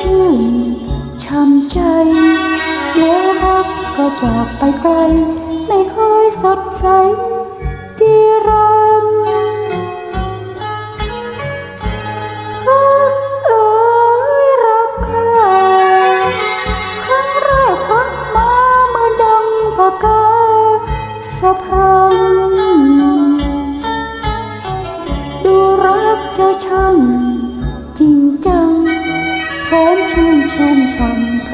ชื่นช้ำใจ แล้วรักก็จากไปไกล ไม่เคยสดใส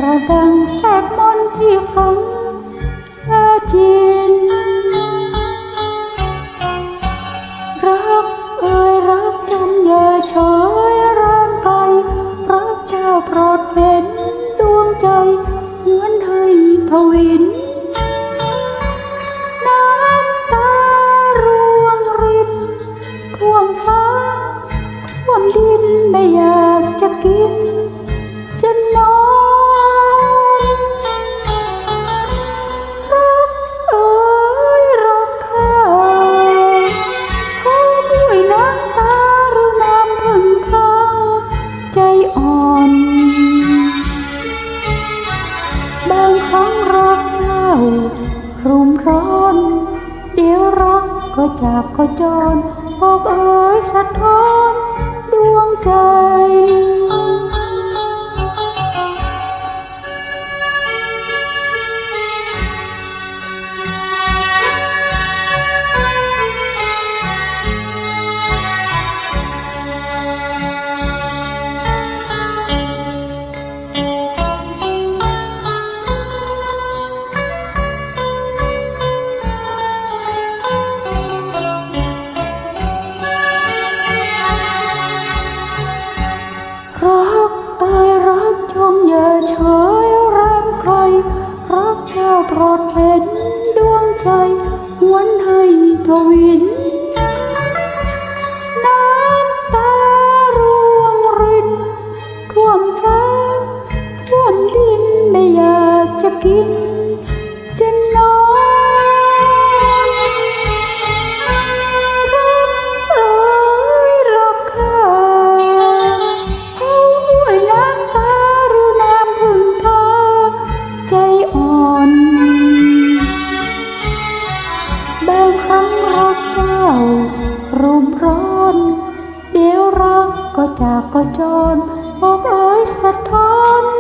ดังแทบกมนที่ฟังเธอที่ ทั้งรักเจ้ารุมร้อน เดี๋ยวรักก็จับก็จรบอกเอ๋ยสะท้อนดวงใจ ทวิน น้ำตาร่วงรินท่วมฟ้าท่วมดินไม่อยากจะกิน ก็จนอกเอ้ยสะท้อน